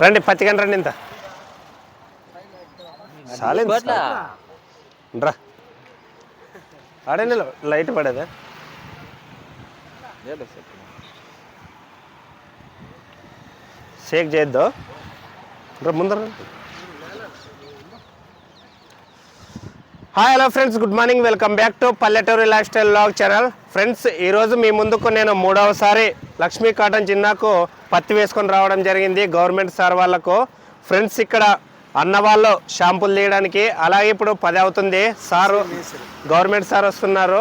రండి పత్తికండి రండి ఇంత. రా. లైట్ పడేదా? షేక్ చేయొద్దు రా ముందర. Hi hello friends good morning welcome back to పల్లెటూరి life style vlog channel friends ఈరోజు మీ ముందుకు నేను మూడవసారి లక్ష్మీ కాటన్ జిన్నాకు పత్తి వేసుకొని రావడం జరిగింది. గవర్నమెంట్ సార్ వాళ్ళకు ఫ్రెండ్స్ ఇక్కడ అన్న వాళ్ళు షాంపులు తీయడానికి. అలాగే ఇప్పుడు పది అవుతుంది. సారు గవర్నమెంట్ సార్ వస్తున్నారు.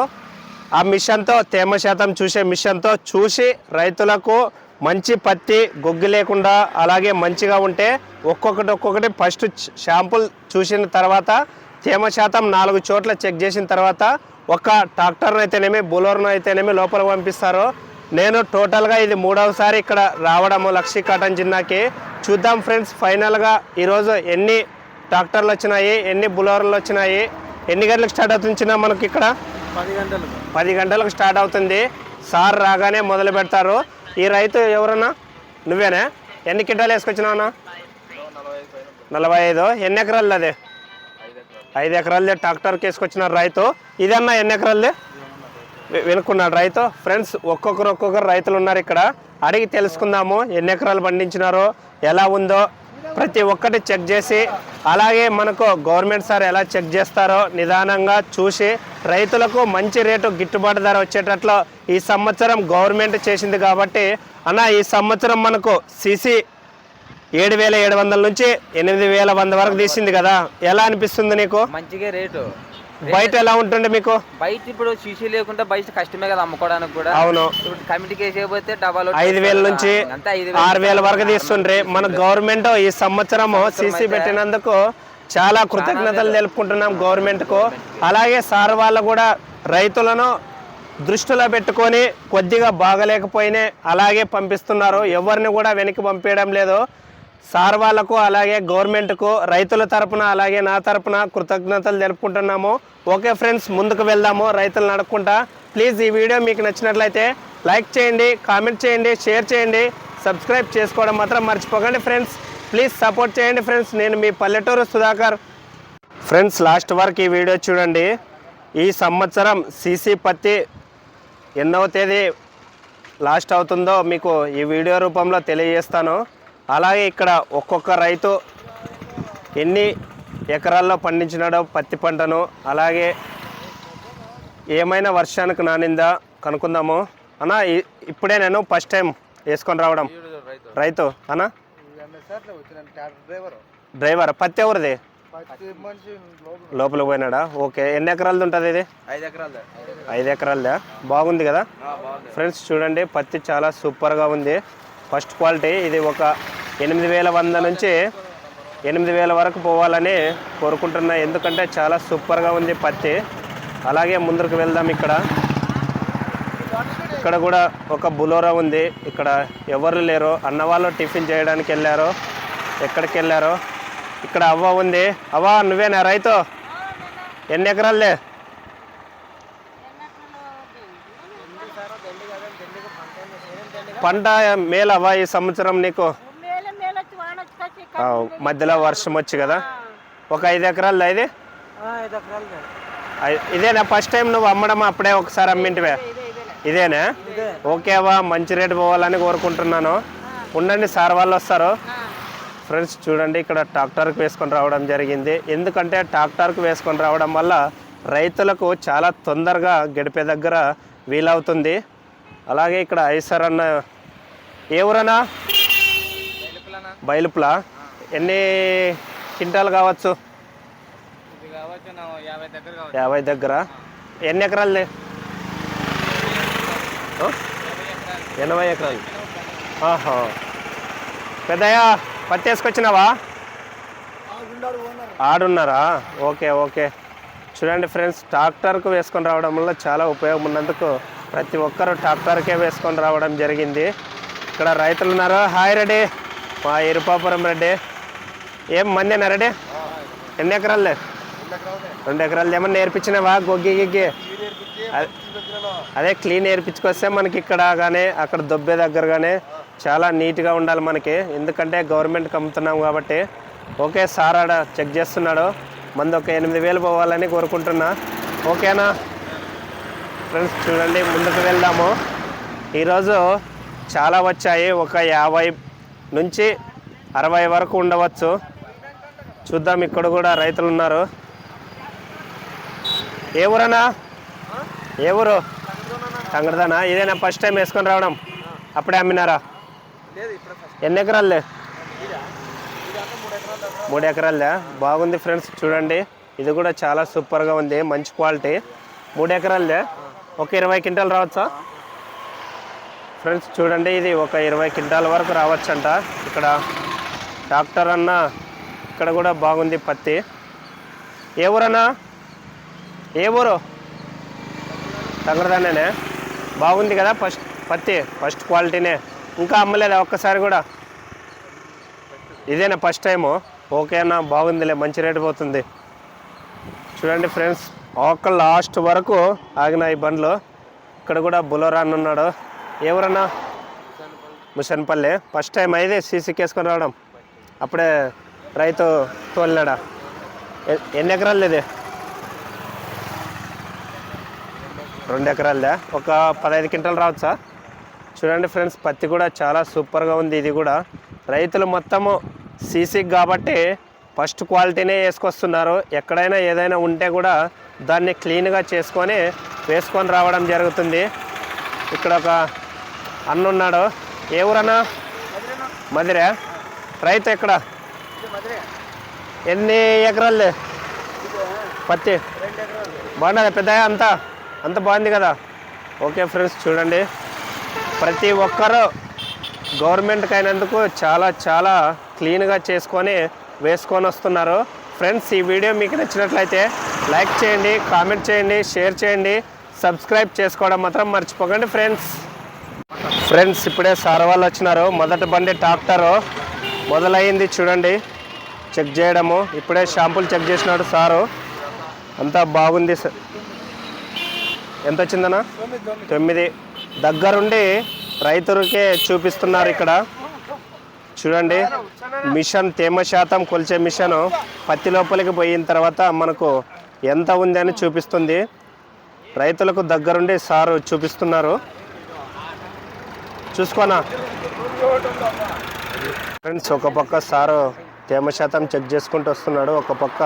ఆ మిషన్తో తేమ శాతం చూసే మిషన్తో చూసి రైతులకు మంచి పత్తి గొగ్గు లేకుండా అలాగే మంచిగా ఉంటే ఒక్కొక్కటి ఒక్కొక్కటి ఫస్ట్ షాంపుల్ చూసిన తర్వాత తేమ శాతం నాలుగు చోట్ల చెక్ చేసిన తర్వాత ఒక ట్రాక్టర్ను అయితేనేమి బులోర్ను అయితేనేమి లోపల పంపిస్తారు. నేను టోటల్గా ఇది మూడవసారి ఇక్కడ రావడము లక్షీ కాటన్ జిన్నాకి. చూద్దాం ఫ్రెండ్స్ ఫైనల్గా ఈరోజు ఎన్ని ట్రాక్టర్లు వచ్చినాయి ఎన్ని బులోర్లు వచ్చినాయి ఎన్ని గంటలకు స్టార్ట్ అవుతుంది చిన్న మనకి ఇక్కడ? పది గంటలు పది గంటలకు స్టార్ట్ అవుతుంది. సార్ రాగానే మొదలు పెడతారు. ఈ రైతు ఎవరన్నా? నువ్వేనా? ఎన్ని కింటాలు వేసుకొచ్చినావునా నలభై ఐదు. ఎన్ని ఎకరాలు అదే? ఐదు ఎకరాలదే ట్రాక్టర్కి వేసుకొచ్చిన రైతు. ఇదన్నా ఎన్ని ఎకరాలదే? వెనుక్కున్నాడు రైతు. ఫ్రెండ్స్ ఒక్కొక్కరు ఒక్కొక్కరు రైతులు ఉన్నారు ఇక్కడ. అడిగి తెలుసుకుందాము ఎన్ని ఎకరాలు పండించినారో ఎలా ఉందో. ప్రతి ఒక్కటి చెక్ చేసి అలాగే మనకు గవర్నమెంట్ సార్ ఎలా చెక్ చేస్తారో నిదానంగా చూసి రైతులకు మంచి రేటు గిట్టుబాటు ధర వచ్చేటట్లు ఈ సంవత్సరం గవర్నమెంట్ చేసింది కాబట్టి అన్న ఈ సంవత్సరం మనకు సిసి ఏడు వేల ఏడు వందల నుంచి ఎనిమిది వేల వంద వరకు తీసింది కదా. ఎలా అనిపిస్తుంది నీకు? మంచిగా రేటు. బయట ఎలా ఉంటుండే మీకు? బయట ఇప్పుడు సీసీ లేకుండా బయట కష్టమే కదా అమ్ముకోవడానికి కూడా. అవును. ఇప్పుడు కమిటీకి వేసేయకపోతే డబ్బాలు ఐదు వేల నుంచి ఆరు వేల వరకు తీస్తుండ్రి. మన గవర్నమెంట్ ఈ సంవత్సరం సీసీ పెట్టినందుకు చాలా కృతజ్ఞతలు తెలుపుకుంటున్నాం గవర్నమెంట్కు అలాగే సార్ వాళ్ళు కూడా రైతులను దృష్టిలో పెట్టుకొని కొద్దిగా బాగలేకపోయినా అలాగే పంపిస్తున్నారు. ఎవరిని కూడా వెనక్కి పంపించడం లేదు. సార్ వాళ్ళకు అలాగే గవర్నమెంట్కు రైతుల తరపున అలాగే నా తరపున కృతజ్ఞతలు తెలుపుకుంటున్నాము. ఓకే ఫ్రెండ్స్ ముందుకు వెళ్దాము రైతులు నడుపుకుంటా. ప్లీజ్ ఈ వీడియో మీకు నచ్చినట్లయితే లైక్ చేయండి కామెంట్ చేయండి షేర్ చేయండి సబ్స్క్రైబ్ చేసుకోవడం మాత్రం మర్చిపోకండి ఫ్రెండ్స్. ప్లీజ్ సపోర్ట్ చేయండి ఫ్రెండ్స్ నేను మీ పల్లెటూరు సుధాకర్. ఫ్రెండ్స్ లాస్ట్ వరకు ఈ వీడియో చూడండి. ఈ సంవత్సరం సీసీ పత్తి ఎన్నవ తేదీ లాస్ట్ అవుతుందో మీకు ఈ వీడియో రూపంలో తెలియజేస్తాను. అలాగే ఇక్కడ ఒక్కొక్క రైతు ఎన్ని ఎకరాల్లో పండించినాడో పత్తి పంటను అలాగే ఏమైనా వర్షానికి నానిందా కనుక్కుందాము. అన్న ఇప్పుడే నేను ఫస్ట్ టైం వేసుకొని రావడం. రైతు అన్న? డ్రైవర్? పత్తి ఎవరిది? లోపల పోయినాడా? ఓకే ఎన్ని ఎకరాలది ఉంటుంది ఇది? ఐదు ఎకరాలదా? బాగుంది కదా? ఫ్రెండ్స్ చూడండి పత్తి చాలా సూపర్గా ఉంది. ఫస్ట్ క్వాలిటీ ఇది ఒక ఎనిమిది వేల వంద నుంచి ఎనిమిది వేల వరకు పోవాలని కోరుకుంటున్నా. ఎందుకంటే చాలా సూపర్గా ఉంది పత్తి. అలాగే ముందుకు వెళ్దాం ఇక్కడ. ఇక్కడ కూడా ఒక బులోరా ఉంది. ఇక్కడ ఎవరు లేరు. అన్న వాళ్ళు టిఫిన్ చేయడానికి వెళ్ళారు. ఎక్కడికి వెళ్ళారో? ఇక్కడ అవ్వ ఉంది. అవ్వ నువ్వేనా రైతు? ఎన్ని ఎకరాలే? పంట మేలవ్వా ఈ సంవత్సరం నీకు? మధ్యలో వర్షం వచ్చి కదా? ఒక ఐదు ఎకరాలు ఇది? ఇదేనా? ఫస్ట్ టైం నువ్వు అమ్మడం అప్పుడే ఒకసారి అమ్మింటివే? ఇదేనా. ఓకే అవ్వా మంచి రేటు పోవాలని కోరుకుంటున్నాను. ఉండండి సార్ వాళ్ళు వస్తారు. ఫ్రెండ్స్ చూడండి ఇక్కడ ట్రాక్టర్కి వేసుకొని రావడం జరిగింది. ఎందుకంటే ట్రాక్టర్కి వేసుకొని రావడం వల్ల రైతులకు చాలా తొందరగా గడిపే దగ్గర వీలవుతుంది. అలాగే ఇక్కడ ఐసర్ అన్న ఏ ఊరన్నా? బయలుపులా. ఎన్ని క్వింటాలు కావచ్చు? యాభై దగ్గర ఎన్ని ఎకరాలది ఆ? ఎనభై ఎకరాలు. ఆహా. పెద్దయ్యా పత్తి వేసుకొచ్చినావా ఆడున్నారా? Okay okay. చూడండి ఫ్రెండ్స్ ట్రాక్టర్కు వేసుకొని రావడం వల్ల చాలా ఉపయోగం ఉన్నందుకు ప్రతి ఒక్కరు ట్రాక్టర్కే వేసుకొని రావడం జరిగింది. ఇక్కడ రైతులు ఉన్నారు హాయ్ రెడ్డి. మా ఇరుపాపురం రెడ్డి. ఏం మందేనా రెడ్డి ఎన్ని ఎకరాలు? రెండు ఎకరాలు ఏమన్నా నేర్పించినావా? గొగ్గి గిగ్గి? అదే- అదే క్లీన్ నేర్పించుకొస్తే మనకి ఇక్కడ కానీ అక్కడ దొబ్బే దగ్గర కానీ చాలా నీట్గా ఉండాలి మనకి. ఎందుకంటే గవర్నమెంట్కి అమ్ముతున్నాం కాబట్టి. ఓకే సార్ ఆడ చెక్ చేస్తున్నాడు. మంది ఒక ఎనిమిది వేలు పోవాలని కోరుకుంటున్నా. ఓకేనా? ఫ్రెండ్స్ చూడండి ముందుకు వెళ్దాము. ఈరోజు చాలా వచ్చాయి. ఒక యాభై నుంచి అరవై వరకు ఉండవచ్చు. చూద్దాం ఇక్కడ కూడా రైతులు ఉన్నారు ఏ ఊరన్నా? ఏ ఊరు? సంగడదానా ఇదేనా ఫస్ట్ టైం వేసుకొని రావడం? అప్పుడే అమ్మినారా? ఎన్ని ఎకరాలే? మూడు ఎకరాలదా బాగుంది ఫ్రెండ్స్ చూడండి. ఇది కూడా చాలా సూపర్గా ఉంది మంచి క్వాలిటీ మూడు ఎకరాలదే ఒక ఇరవై క్వింటాలు రావచ్చా? ఫ్రెండ్స్ చూడండి ఇది ఒక ఇరవై క్వింటాల వరకు రావచ్చంట. ఇక్కడ డాక్టర్ అన్న ఇక్కడ కూడా బాగుంది పత్తి. ఏ ఊరన్నా? ఏ ఊరు? సంగ్రదానే బాగుంది కదా ఫస్ట్ పత్తి ఫస్ట్ క్వాలిటీనే. ఇంకా అమ్మలేదా ఒక్కసారి కూడా? ఇదేనా ఫస్ట్ టైము? ఓకే అన్న బాగుందిలే మంచి రేటు పోతుంది. చూడండి ఫ్రెండ్స్ ఒక లాస్ట్ వరకు ఆగిన ఈ బండ్లు. ఇక్కడ కూడా బులోరా అని ఉన్నాడు. ఎవరన్నా ముషన్పల్లి. ఫస్ట్ టైం అయితే సీసీ కేసుకొని రావడం. అప్పుడే రైతు తోలినాడా? ఎన్ని ఎకరాలు ఇది? రెండు ఎకరాలదా? ఒక పదహైదు క్వింటాలు రావచ్చా? చూడండి ఫ్రెండ్స్ పత్తి కూడా చాలా సూపర్గా ఉంది ఇది కూడా. రైతులు మొత్తము సీసీకి కాబట్టి ఫస్ట్ క్వాలిటీనే వేసుకొస్తున్నారు. ఎక్కడైనా ఏదైనా ఉంటే కూడా దాన్ని క్లీన్గా చేసుకొని వేసుకొని రావడం జరుగుతుంది. ఇక్కడ ఒక అన్న ఉన్నాడు. ఏ ఊరన్నా? మదిరే రైతు ఎక్కడ? ఎన్ని ఎకరాలు? పత్తి. బాగున్నదా పెద్ద అంతా? అంత బాగుంది కదా. ఓకే ఫ్రెండ్స్ చూడండి. ప్రతి ఒక్కరూ గవర్నమెంట్కి అయినందుకు చాలా చాలా క్లీన్గా చేసుకొని వేసుకొని వస్తున్నారు. ఫ్రెండ్స్ ఈ వీడియో మీకు నచ్చినట్లయితే లైక్ చేయండి కామెంట్ చేయండి షేర్ చేయండి సబ్స్క్రైబ్ చేసుకోవడం మాత్రం మర్చిపోకండి ఫ్రెండ్స్. ఫ్రెండ్స్ ఇప్పుడే సార్ వాళ్ళు వచ్చినారు. మొదటి బండి ట్రాక్టరు. మొదలైంది చూడండి. చెక్ చేయడము. ఇప్పుడే షాంపులు చెక్ చేసినాడు సారు. అంతా బాగుంది సార్ ఎంత వచ్చిందనా తొమ్మిది. దగ్గరుండి రైతులకే చూపిస్తున్నారు ఇక్కడ. చూడండి. మిషన్ తేమ శాతం కొలిచే మిషన్ పత్తి లోపలికి పోయిన తర్వాత మనకు ఎంత ఉంది అని చూపిస్తుంది. రైతులకు దగ్గరుండి సారు చూపిస్తున్నారు. చూసుకోనా? ఫ్రెండ్స్ ఒక పక్క సారు తేమ శాతం చెక్ చేసుకుంటూ వస్తున్నాడు. ఒక పక్క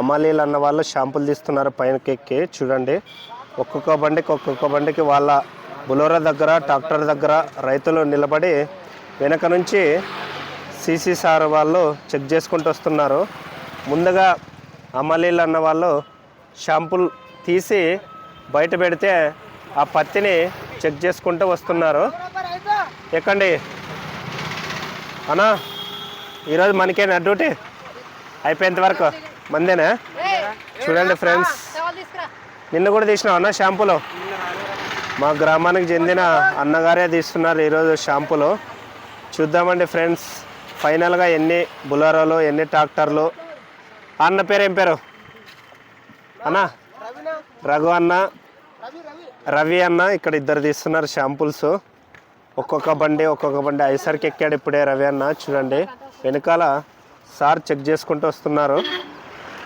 అమాలీలు అన్న వాళ్ళు షాంపులు తీస్తున్నారు పైనకెక్కి చూడండి. ఒక్కొక్క బండికి ఒక్కొక్క బండికి వాళ్ళ బులోరా దగ్గర ట్రాక్టర్ దగ్గర రైతులు నిలబడి వెనక నుంచి సీసీ సార్ వాళ్ళు చెక్ చేసుకుంటూ వస్తున్నారు. ముందుగా అమలీలు అన్న వాళ్ళు షాంపుల్ తీసి బయట పెడితే ఆ పత్తిని చెక్ చేసుకుంటూ వస్తున్నారు. ఎక్కండి. అన్నా ఈరోజు మనకేనా డ్యూటీ? అయిపోయేంత వరకు? మందేనా? చూడండి ఫ్రెండ్స్. నిన్ను కూడా తీసినావు అన్న షాంపూలు? మా గ్రామానికి చెందిన అన్నగారే తీస్తున్నారు ఈరోజు షాంపూలు. చూద్దామండి ఫ్రెండ్స్. ఫైనల్గా ఎన్ని బులారోలు ఎన్ని ట్రాక్టర్లు అన్న పేరు ఏం పేరు? అన్న? రఘు అన్న? రవి అన్న? ఇక్కడ ఇద్దరు తీస్తున్నారు షాంపూల్స్. ఒక్కొక్క బండి ఒక్కొక్క బండి. ఐసర్కి ఎక్కాడు ఇప్పుడే రవి అన్న చూడండి. వెనకాల సార్ చెక్ చేసుకుంటూ వస్తున్నారు.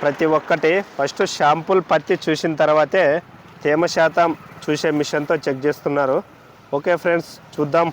ప్రతి ఒక్కటి ఫస్ట్ షాంపూల్ పత్తి చూసిన తర్వాతే తేమ శాతం చూసే మిషన్తో చెక్ చేస్తున్నారు. ఓకే ఫ్రెండ్స్ చూద్దాం.